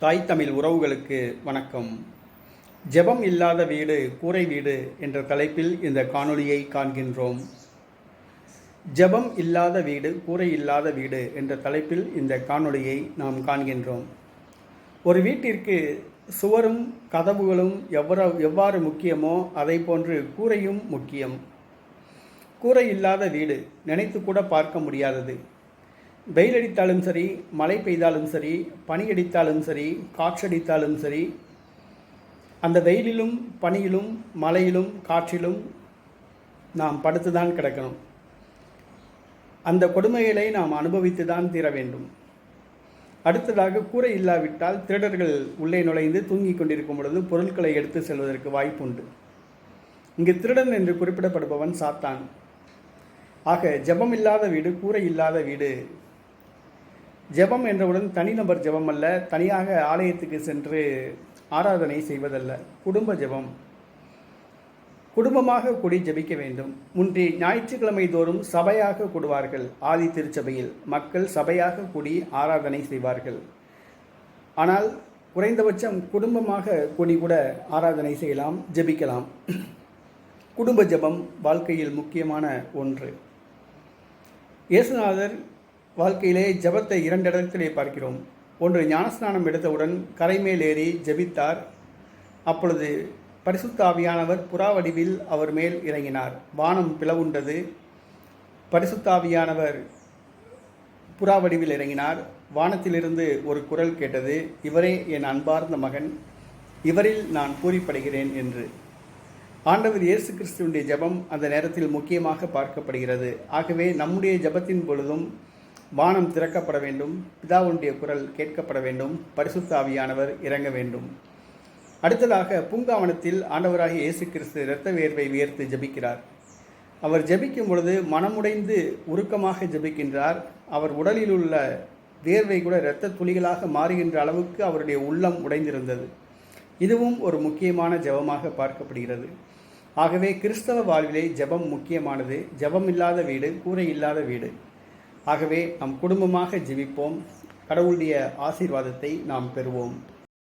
தாய் தமிழ் உறவுகளுக்கு வணக்கம். ஜெபம் இல்லாத வீடு கூரை வீடு என்ற தலைப்பில் இந்த காணொளியை காண்கின்றோம். ஜெபம் இல்லாத வீடு கூரை இல்லாத வீடு என்ற தலைப்பில் இந்த காணொளியை நாம் காண்கின்றோம். ஒரு வீட்டிற்கு சுவரும் கதவுகளும் எவ்வளவு எவ்வாறு முக்கியமோ அதை போன்று கூரையும் முக்கியம். கூரை இல்லாத வீடு நினைத்து கூட பார்க்க முடியாதது. வெயில் அடித்தாலும் சரி மழை பெய்தாலும் சரி பனி அடித்தாலும் சரி காற்றடித்தாலும் சரி அந்த வெயிலிலும் பனியிலும் மழையிலும் காற்றிலும் நாம் படுத்துதான் கிடக்கணும். அந்த கொடுமைகளை நாம் அனுபவித்து தான் தீர வேண்டும். அடுத்ததாக கூரை இல்லாவிட்டால் திருடர்கள் உள்ளே நுழைந்து தூங்கிக் கொண்டிருக்கும் பொழுது பொருட்களை எடுத்து செல்வதற்கு வாய்ப்புண்டு. இங்கு திருடன் என்று குறிப்பிடப்படுபவன் சாத்தான். ஆக ஜெபம் இல்லாத வீடு கூரை இல்லாத வீடு ஜெபம் என்றவுடன் தனிநபர் ஜெபம் அல்ல தனியாக ஆலயத்துக்கு சென்று ஆராதனை செய்வதல்ல. குடும்ப ஜெபம். குடும்பமாக கூடி ஜெபிக்க வேண்டும். முன்றி ஞாயிற்றுக்கிழமை தோறும் சபையாக கூடுவார்கள். ஆதி திருச்சபையில் மக்கள் சபையாக கூடி ஆராதனை செய்வார்கள். ஆனால் குறைந்தபட்சம் குடும்பமாக கூடி கூட ஆராதனை செய்யலாம் ஜெபிக்கலாம். குடும்ப ஜெபம் வாழ்க்கையில் முக்கியமான ஒன்று. இயேசுநாதர் வாழ்க்கையிலே ஜெபத்தை இரண்டு இடத்திலே பார்க்கிறோம். ஒன்று ஞானஸ்நானம் எடுத்தவுடன் கரைமேல் ஏறி ஜெபித்தார். அப்பொழுது பரிசுத்தாவியானவர் புறாவடிவில் அவர் மேல் இறங்கினார். வானம் பிளவுண்டது. பரிசுத்தாவியானவர் புறாவடிவில் இறங்கினார். வானத்திலிருந்து ஒரு குரல் கேட்டது இவரே என் அன்பார்ந்த மகன். இவரில் நான் பூரிப்படுகிறேன் என்று. ஆண்டவர் இயேசு கிறிஸ்துவனுடைய ஜெபம் அந்த நேரத்தில் முக்கியமாக பார்க்கப்படுகிறது. ஆகவே நம்முடைய ஜெபத்தின் பொழுதும் வானம் திறக்கப்பட வேண்டும் பிதாவுடைய குரல் கேட்கப்பட வேண்டும் பரிசுத்தாவியானவர் இறங்க வேண்டும். அடுத்ததாக பூங்காவனத்தில் ஆண்டவராகிய இயேசு கிறிஸ்து இரத்த வேர்வை வியர்த்து ஜெபிக்கிறார். அவர் ஜபிக்கும் பொழுது மனமுடைந்து உருக்கமாக ஜெபிக்கின்றார். அவர் உடலில் உள்ள வேர்வை கூட இரத்த துளிகளாக மாறுகின்ற அளவுக்கு அவருடைய உள்ளம் உடைந்திருந்தது. இதுவும் ஒரு முக்கியமான ஜெபமாக பார்க்கப்படுகிறது. ஆகவே கிறிஸ்தவ வாழ்விலே ஜெபம் முக்கியமானது. ஜெபம் இல்லாத வீடு கூரை இல்லாத வீடு. ஆகவே நம் குடும்பமாக ஜெபிப்போம் கடவுளுடைய ஆசீர்வாதத்தை நாம் பெறுவோம்.